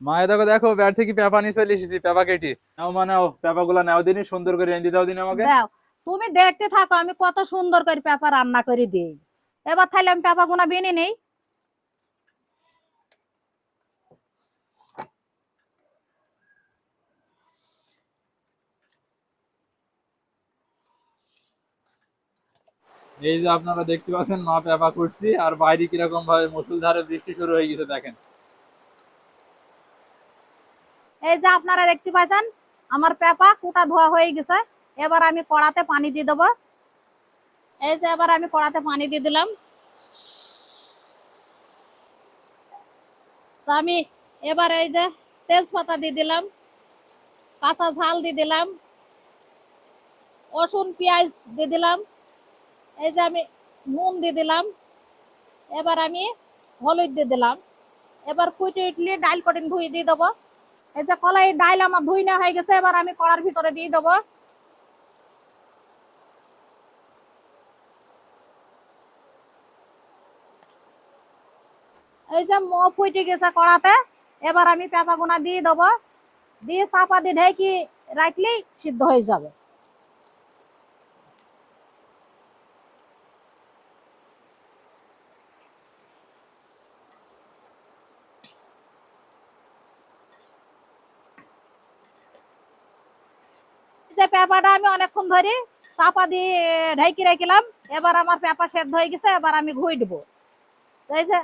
মায়ে দেখো দেখো ব্যাট থেকে পেপা নিয়ে চলে এসেছি পেপা কেটে। নাও মা নাও পেপা গুলা নাও দিনি সুন্দর করে এনে দাও দিন আমাকে। তুমি দেখতে থাকো আমি কত সুন্দর করে পেপা রান্না করে দিই। এবার তাহলে আমি পেঁপা গুনা বিনি নেই। এই যে আপনারা দেখতে পাচ্ছেন মা পেপা করছি আর বাইরে কীরকম ভাবে মুসুলধারে বৃষ্টি শুরু হয়ে গেছে দেখেন। এই যে আপনারা দেখতে পাচ্ছেন, আমার পেঁপা কুটা ধোয়া হয়ে গেছে। এবার আমি কড়াতে পানি দিয়ে দেবো। এই যে এবার আমি কড়াতে পানি দিয়ে দিলাম। তো আমি এবার এই যে তেজপাতা দিয়ে দিলাম, কাঁচা ঝাল দিয়ে দিলাম, রসুন, পেঁয়াজ দিয়ে দিলাম, এই যে আমি নুন দিয়ে দিলাম, এবার আমি হলুদ দিয়ে দিলাম। এবার কুইটে ইটলি ডাল কটিন ধুয়ে দিয়ে দেবো। এই যে কলাই ডাইল আমার ধুই না হয়ে গেছে, এবার আমি কড়ার ভিতরে দিয়ে দেবো। এই যে মো ফুটে গেছে কড়াতে, এবার আমি পেঁপা গুনা দিয়ে দেবো। দিয়ে চাপা দিয়ে ঢেকি রাখলেই সিদ্ধ হয়ে যাবে। যে আমি অনেকক্ষণ ধরে চাপা দিয়ে রাখলাম, এবার আমার সেদ্ধ হয়ে গেছে, এবার আমি এই যে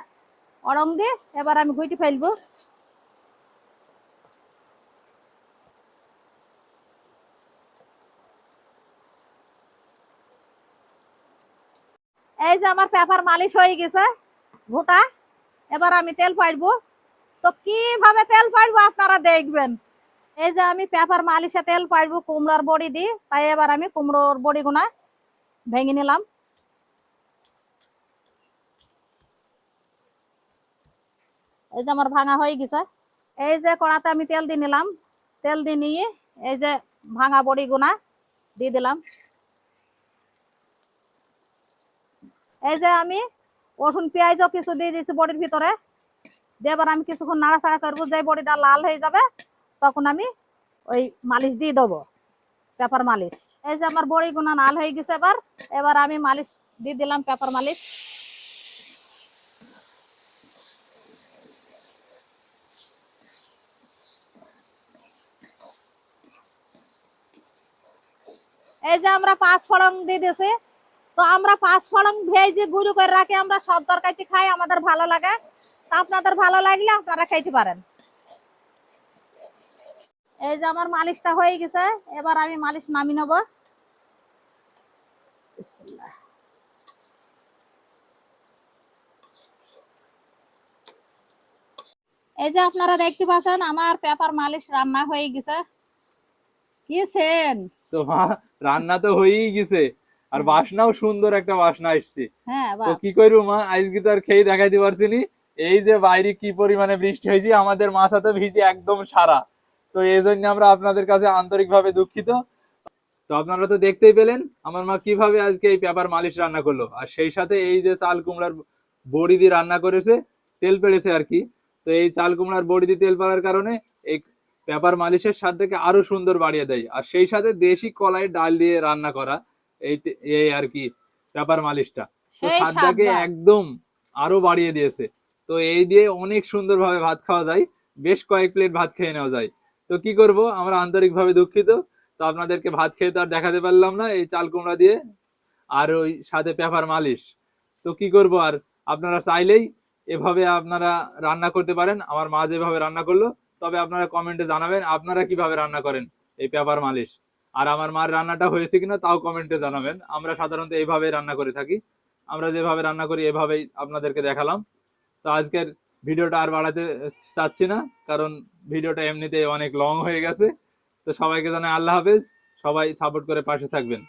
অরং দিয়ে এবার আমি ফেলব। এই যে আমার পেপার মালিশ হয়ে গেছে গোটা এবার আমি তেল পাড়বো তো কীভাবে তেল পাড়বো আপনারা দেখবেন। এই যে আমি পেপার মালিশে তেল পাইবো, কুমড়োর বড়ি দিয়ে তাই এবার আমি কুমড়োর বড়ি গুনা ভেঙে নিলাম। এই যে আমার ভাঙা হয়ে গেছে। এই যে কড়াতে আমি তেল দিয়ে নিলাম। তেল দিয়ে নিয়ে এই যে ভাঙা বড়ি গুনা দিয়ে দিলাম। এই যে আমি রসুন, পেঁয়াজও কিছু দিয়ে দিয়েছি বড়ির ভিতরে। দিয়ে এবার আমি কিছুক্ষণ নাড়াচাড়া করব যে বড়িটা লাল হয়ে যাবে তখন আমি ওই মালিশ দিয়ে দেবো, পেপার মালিশ। এই যে আমার বড়ি গুনা লাল হয়ে গেছে এবার এবার আমি মালিশ দিয়ে দিলাম পেপার মালিশ। এই যে আমরা পাঁচ ফড়ং দিয়ে দিয়েছি। তো আমরা পাঁচ ফড়ং ভেজে গুঁড়ো করে রাখি, আমরা সব তরকারিতে খাই, আমাদের ভালো লাগে। তা আপনাদের ভালো লাগলে আপনারা খাইতে পারেন। এই যে আমার মালিশটা হয়ে গেছে এবার আমি মালিশ নামিয়ে নেব। এই যে আপনারা দেখতে পাচ্ছেন আমার পেপার মালিশ রান্না হয়ে গেছে। কি সেন? তো রান্না তো হয়েই গেছে। আর বাসনাও সুন্দর একটা বাসনা আসছে হ্যাঁ তো কি করব মা আজকে তো আর খেয়ে দেখাইতে পারছি নি। এই যে বাইরে কি পরিমাণে বৃষ্টি হয়েছে আমাদের মাথা তো ভিজে একদম সারা। তো এই জন্য আমরা আপনাদের কাছে আন্তরিকভাবে দুঃখিত। তো আপনারা তো দেখতেই পেলেন আমার মা কীভাবে আজকে এই পেপার মালিশ রান্না করল। আর সেই সাথে এই যে চাল কুমড়ার বড়ি দিয়ে রান্না করেছে তেল পেড়েছে আর কি। তো এই চাল কুমড়ার বড়ি দিয়ে তেল পড়ার কারণে এই পেপার মালিশের স্বাদটাকে আরও সুন্দর বাড়িয়ে দেয়। আর সেই সাথে দেশি কলাই ডাল দিয়ে রান্না করা এই এই আর কি পেপার মালিশটা। তো স্বাদটাকে একদম আরও বাড়িয়ে দিয়েছে। তো এই দিয়ে অনেক সুন্দরভাবে ভাত খাওয়া যায়। বেশ কয়েক প্লেট ভাত খেয়ে নেওয়া যায়। তো কি করব? আমরা আন্তরিকভাবে দুঃখিত। তো আপনাদেরকে ভাত খেয়ে তো আর দেখাতে পারলাম না এই চাল কুমড়া দিয়ে আর ওই সাথে পেপার মালিশ। তো কি করব? আর আপনারা চাইলেই এভাবে আপনারা রান্না করতে পারেন। আমার মা যেভাবে রান্না করল, তবে আপনারা কমেন্টে জানাবেন আপনারা কীভাবে রান্না করেন এই পেপার মালিশ। আর আমার মার রান্নাটা হয়েছে কিনা তাও কমেন্টে জানাবেন। আমরা সাধারণত এইভাবেই রান্না করে থাকি। আমরা যেভাবে রান্না করি, এভাবেই আপনাদেরকে দেখালাম। তো আজকের ভিডিওটা আর বাড়াতে চাচ্ছি না, কারণ ভিডিওটা এমনিতে অনেক লং হয়ে গেছে। তো সবাইকে জানাই আল্লাহ হাফেজ, সবাই সাপোর্ট করে পাশে থাকবেন।